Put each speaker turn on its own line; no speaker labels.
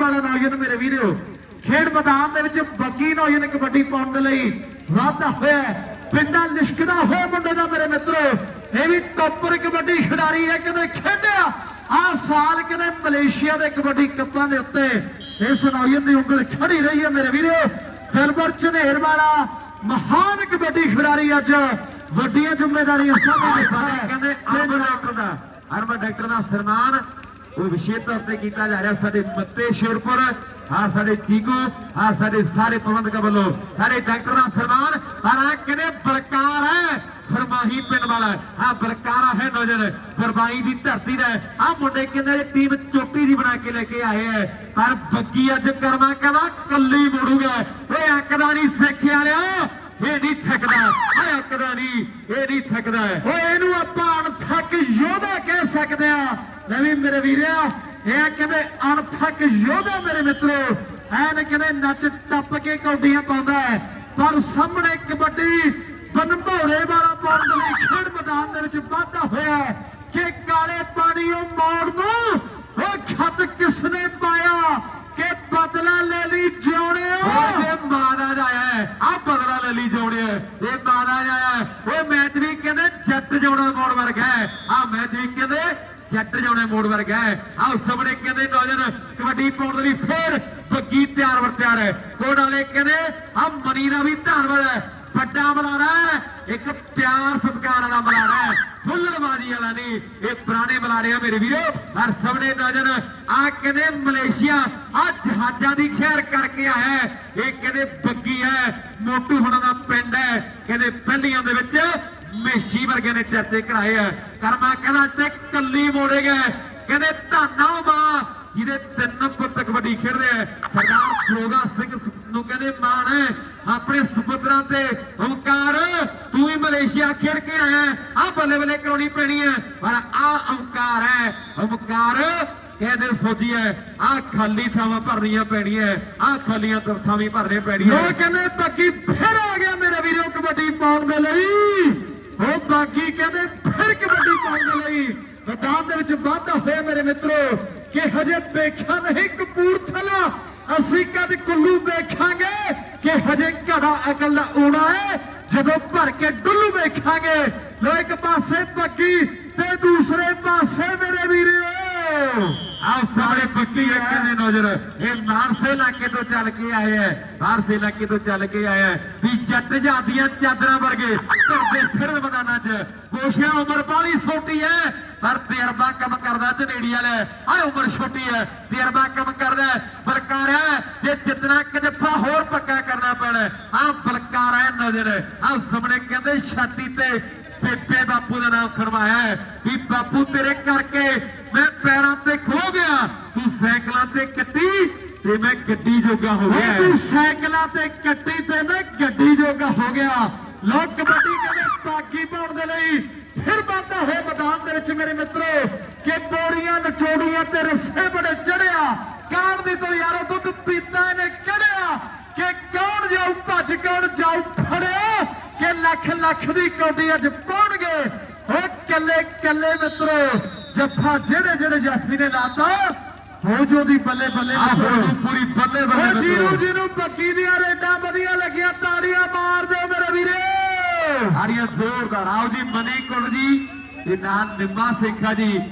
ਵਾਲਾ ਨੌਜਵਾਨ ਮੇਰੇ ਵੀਰੋ। ਖੇਡ ਮੈਦਾਨ ਦੇ ਵਿੱਚ ਬੱਗੀ ਨੌਜਵਾਨ ਕਬੱਡੀ ਪਾਉਣ ਦੇ ਲਈ ਵਾਧਾ ਹੋਇਆ ਹੈ। ਲਿਸ਼ਕਦਾ ਹੋਇਆ ਮੁੰਡੇ ਦਾ ਮੇਰੇ ਮਿੱਤਰੋ। ਇਹ ਵੀ ਟੌਪਰ ਕਬੱਡੀ ਖਿਡਾਰੀ ਹੈ ਕਦੇ ਖੇਡਿਆ? ਆ ਸਾਲ ਕਦੇ ਮਲੇਸ਼ੀਆ ਦੇ ਕਬੱਡੀ ਕੱਪਾਂ ਦੇ ਉੱਤੇ ਇਸ ਨੌਜਵਾਨ ਦੀ ਉਂਗਲ ਖੜੀ ਰਹੀ ਹੈ ਮੇਰੇ ਵੀਰੋ। ਦਿਲਬਰ ਝਨੇਰ ਵਾਲਾ ਮਹਾਨ ਕਬੱਡੀ ਖਿਡਾਰੀ ਅੱਜ ਵੱਡੀਆਂ ਜ਼ਿੰਮੇਵਾਰੀਆਂ ਸਾਹਮਣੇ ਖੜਾ ਹੈ।
ਕਹਿੰਦੇ ਅਰਬ ਡਾਕਟਰ ਦਾ ਅਰਬ ਡਾਕਟਰ ਦਾ ਸਨਮਾਨ ਉਹ ਵਿਸ਼ੇਸ਼ ਤੌਰ ਤੇ ਕੀਤਾ ਜਾ ਰਿਹਾ ਸਾਡੇ ਮੱਤੇ ਸ਼ੇਰਪੁਰ ਹਾਂ, ਸਾਡੇ ਚੀਗੂ ਹਾਂ, ਸਾਡੇ ਸਾਰੇ ਪ੍ਰਬੰਧਕਾਂ ਵੱਲੋਂ, ਸਾਡੇ ਡਾਕਟਰ ਦਾ ਸਨਮਾਨ ਪਰ ਆ ਕਿਨੇ ਬਰਕਾਰ ਹੈ? ਫਰਮਾਹੀ ਪਿੰਡ ਵਾਲਾ ਆ ਬਰਕਾਰਾ ਹੈ ਨੌਜਰ ਫਰਮਾਈ ਦੀ ਧਰਤੀ ਦਾ ਆ ਮੁੰਡੇ ਕਿੰਨੇ ਦੀ ਟੀਮ ਚੋਟੀ ਦੀ ਬਣਾ ਕੇ ਲੈ ਕੇ ਆਏ ਹੈ। ਪਰ ਬੱਗੀ ਅੱਜ ਕਰਮਾ ਕਹਿੰਦਾ ਕੱਲੀ ਮੋੜੂਗਾ। ਓਏ ਅੱਕਦਾ ਨਹੀਂ ਸਿੱਖ ਵਾਲਿਆ, ਇਹ ਨਹੀਂ ਥੱਕਦਾ। ਓਏ ਅੱਕਦਾ ਨਹੀਂ, ਇਹ ਨਹੀਂ ਥੱਕਦਾ।
ਓਏ, ਇਹਨੂੰ ਆਪਾਂ ਅਣਥੱਕ ਯੋਧਾ ਕਹਿ ਸਕਦੇ ਆ ਲੈ ਵੀ ਮੇਰੇ ਵੀਰਿਆ ਇਹ ਕਹਿੰਦੇ ਅਣਥੱਕ ਯੋਧਾ ਮੇਰੇ ਮਿੱਤਰੋ। ਐਨ ਕਹਿੰਦੇ ਨੱਚ ਟੱਪ ਕੇ ਕੌਡੀਆਂ ਪਾਉਂਦਾ ਹੈ। ਪਰ ਸਾਹਮਣੇ ਕਬੱਡੀ ਬਨਭੌਰੇ ਵਾਲਾ ਪਾਉਣ ਦੇ ਲਈ ਖੇਡ ਮੈਦਾਨ ਦੇ ਵਿੱਚ ਵਾਧਾ ਹੋਇਆ ਕਿ ਕਾਲੇ ਪਾਣੀ ਉਹ ਮੋੜ ਨੂੰ ਉਹ ਖੱਤ ਕਿਸਨੇ ਪਾਇਆ ਕਿ ਬਦਲਾ ਲੈ ਲਈ ਜਿਉਣਿਓ?
ਇਹ ਮਹਾਰਾਜ ਆਇਆ ਹੈ ਆ ਬਦਲਾ ਲੈ ਲਈ ਜੋੜਿਆ ਇਹ ਮਹਾਰਾਜ ਆਇਆ ਹੈ ਉਹ ਮੈਚ ਵੀ ਕਹਿੰਦੇ ਜੱਟ ਜੋੜਾ ਮੋੜ ਵਰਗਾ ਹੈ। ਆ ਮੈਚ ਵੀ ਕਹਿੰਦੇ ਜੱਟ ਜੋੜੇ ਮੋੜ ਵਰਗਾ ਹੈ। ਸਾਹਮਣੇ ਕਹਿੰਦੇ ਨੌਜਵਾਨ ਕਬੱਡੀ ਪਾਉਣ ਦੇ ਲਈ ਫੇਰ ਬੱਗੀ ਤਿਆਰ ਵਰ ਤਿਆਰ ਹੈ। ਕੋੜ ਵਾਲੇ ਕਹਿੰਦੇ ਆ ਮਨੀ ਦਾ ਵੀ ਧੰਨਵਾਦ ਹੈ। ਵੱਡਾ ਬੁਲਾਰਾ ਇੱਕ ਪਿਆਰ ਸਤਿਕਾਰ ਵਾਲਾ ਬੁਲਾਰਾ ਹੈ। ਵਾਲਾ ਨਹੀਂ, ਇਹ ਪੁਰਾਣੇ ਬੁਲਾਰੇ ਆ ਮੇਰੇ ਵੀਰੋ। ਹਰ ਸਾਹਮਣੇ ਨੌਜਵਾਨ ਆ ਕਹਿੰਦੇ ਮਲੇਸ਼ੀਆ ਆ ਜਹਾਜ਼ਾਂ ਦੀ ਖੈਰ ਕਰਕੇ ਆਇਆ ਹੈ। ਇਹ ਕਹਿੰਦੇ ਬੱਗੀ ਹੈ। ਮੋਟੂ ਹੁਣਾਂ ਦਾ ਪਿੰਡ ਹੈ। ਕਹਿੰਦੇ ਪਹਿਲੀਆਂ ਦੇ ਵਿੱਚ ਮੇਸ਼ੀ ਵਰਗੇ ਨੇ ਚਰਚੇ ਕਰਾਏ ਆ। ਕਰਮਾ ਕਹਿੰਦਾ ਤੇ ਕੱਲੀ ਮੋੜੇ ਗਏ। ਕਹਿੰਦੇ ਧਾਨਾ ਮਾਂ ਜਿਹਦੇ ਤਿੰਨ ਪੁੱਤ ਕਬੱਡੀ ਖੇਡਦੇ ਆ। ਸਰਦਾਰ ਫਰੋਗਾ ਸਿੰਘ ਨੂੰ ਕਹਿੰਦੇ, ਮਾਣ ਹੈ, ਆਪਣੇ ਸੁਪੁੱਤਰਾਂ ਤੇ ਓਮਕਾਰ, ਤੂੰ ਵੀ ਮਲੇਸ਼ੀਆ ਖੇਡ ਕੇ ਆਇਆ। ਆ ਬੱਲੇ ਬੱਲੇ ਕਰਾਉਣੀ ਪੈਣੀ ਹੈ ਪਰ ਆ ਓਮਕਾਰ ਹੈ, ਓਮਕਾਰ ਕਹਿੰਦੇ ਸੋਚੀ ਹੈ ਆ ਖਾਲੀ ਥਾਵਾਂ ਭਰਨੀਆਂ ਪੈਣੀਆਂ ਆ ਖਾਲੀਆਂ ਥਾਵਾਂ ਭਰਨੀਆਂ ਪੈਣੀਆਂ।
ਉਹ ਕਹਿੰਦੇ, ਬਾਕੀ ਫਿਰ ਆ ਗਿਆ ਮੇਰੇ ਵੀਰੋ ਕਬੱਡੀ ਪਾਉਣ ਦੇ ਲਈ। ਉਹ ਕਹਿੰਦੇ ਫਿਰ ਕਬੱਡੀ ਪਾਉਣ ਦੇ ਲਈ ਮੈਦਾਨ ਦੇ ਵਿੱਚ ਵਾਧਾ ਹੋਇਆ ਮੇਰੇ ਮਿੱਤਰੋ, ਕਿ ਹਜੇ ਵੇਖਿਆ ਨਹੀਂ ਕਪੂਰਥਲਾ। ਅਸੀਂ ਕਦ ਕੁੱਲੂ ਵੇਖਾਂਗੇ ਕਿ ਹਜੇ ਘੜਾ ਅਕਲ ਦਾ ਊੜਾ ਹੈ ਜਦੋਂ ਭਰ ਕੇ ਡੁੱਲੂ ਵੇਖਾਂਗੇ। ਲੋ ਇੱਕ ਪਾਸੇ ਪੱਕੀ ਤੇ ਦੂਸਰੇ ਪਾਸੇ ਮੇਰੇ ਵੀਰੋ।
ਆਹ ਸਾਰੇ ਪੱਕੀ ਰੱਖੇ ਨੇ ਨਜ਼ਰ। ਇਹ ਮਾਨਸੇ ਇਲਾਕੇ ਤੋਂ ਚੱਲ ਕੇ ਆਏ ਐ ਮਾਨਸੇ ਇਲਾਕੇ ਤੋਂ ਚੱਲ ਕੇ ਆਇਆ ਵੀ ਜੱਟ ਜਾਦੀਆਂ ਚਾਦਰਾਂ ਵਰਗੇ ਘੁਰਦੇ ਫਿਰਨ ਮੈਦਾਨਾਂ 'ਚ। ਕੋਸ਼ਿਆ ਉਮਰ ਬਾਲੀ ਛੋਟੀ ਐ, ਪਰ ਤਜਰਬਾ ਕੰਮ ਕਰਦਾ ਝਨੇੜੀ ਵਾਲਾ। ਆ ਉਮਰ ਛੋਟੀ ਐ, ਤਜਰਬਾ ਕੰਮ ਕਰਦਾ। ਬਲਕਾਰ ਜੇ ਜਿੱਤਣਾ ਕਜੱਫਾ ਹੋਰ ਪੱਕਾ ਕਰਨਾ ਪੈਣਾ। ਆਹ ਬਲਕਾਰ ਹੈ ਨਜ਼ਰ। ਆ ਸਾਹਮਣੇ ਕਹਿੰਦੇ ਛਾਤੀ ਤੇ ਪੇਪੇ ਬਾਪੂ ਦਾ ਨਾਮ ਖੜਵਾਇਆ ਵੀ ਬਾਪੂ ਤੇਰੇ ਕਰਕੇ ਮੈਂ ਪੈਰਾਂ ਤੇ ਖਲੋ ਸਾਈਕਲਾਂ ਤੇ ਕੱਟੀ ਤੇ ਮੈਂ ਗੱਡੀ ਜੋਗਾ ਹੋ ਗਿਆ।
ਤੂੰ ਸਾਈਕਲਾਂ ਤੇ ਕੱਟੀ ਤੇ ਮੈਂ ਗੱਡੀ ਜੋਗਾ ਹੋ ਗਿਆ। ਲੋਕ ਕਬੱਡੀ ਕਹਿੰਦੇ ਪਾਕੀ ਪਾਉਣ ਦੇ ਲਈ ਫਿਰ ਵਾਧਾ ਹੋਇਆ ਮੈਦਾਨ ਦੇ ਵਿੱਚ ਮੇਰੇ ਮਿੱਤਰੋ, ਕਿ ਬੋਰੀਆਂ ਨਚੋੜੀਆਂ ਤੇ ਰੱਸੇ ਬੜੇ ਚੜਿਆ ਕਾਣ ਦੀ ਤੋਂ ਯਾਰੋ ਦੁੱਧ ਪੀਤਾ ਇਹਨੇ ਕੜਿਆ ਕਿ ਕੌਣ ਜਾਊ, ਭੱਜ ਕੌਣ ਜਾਊ, ਫੜਿਆ ਕਿ ਲੱਖ ਲੱਖ ਦੀ ਕੌਡੀ ਅੱਜ ਪਾਉਣਗੇ। ਉਹ ਕੱਲੇ ਕੱਲੇ ਮਿੱਤਰੋ, ਜੱਫਾ ਜਿਹੜੇ ਜਿਹੜੇ ਜਾਫੀ ਨੇ ਲਾਤਾ ਹੋ ਜੋ ਦੀ ਬੱਲੇ ਬੱਲੇ।
ਹੋ ਪੂਰੀ ਬੱਲੇ ਬੱਲੇ
ਓ ਜੀਰੂ
ਮਿੱਤਰੋ।
ਜੀਰੂ ਬੱਗੀ ਦੀਆਂ ਰੇਡਾਂ ਵਧੀਆ ਲੱਗੀਆਂ ਤਾੜੀਆਂ ਮਾਰ ਦਿਓ ਮੇਰੇ ਵੀਰੇ
ਆੜੀਆਂ ਜ਼ੋਰਦਾਰ ਆਓ ਜੀ ਮਨੀ ਕੁਲ ਜੀ ਤੇ ਨਾਲ ਨਿੰਮਾ ਸੇਖਾ ਜੀ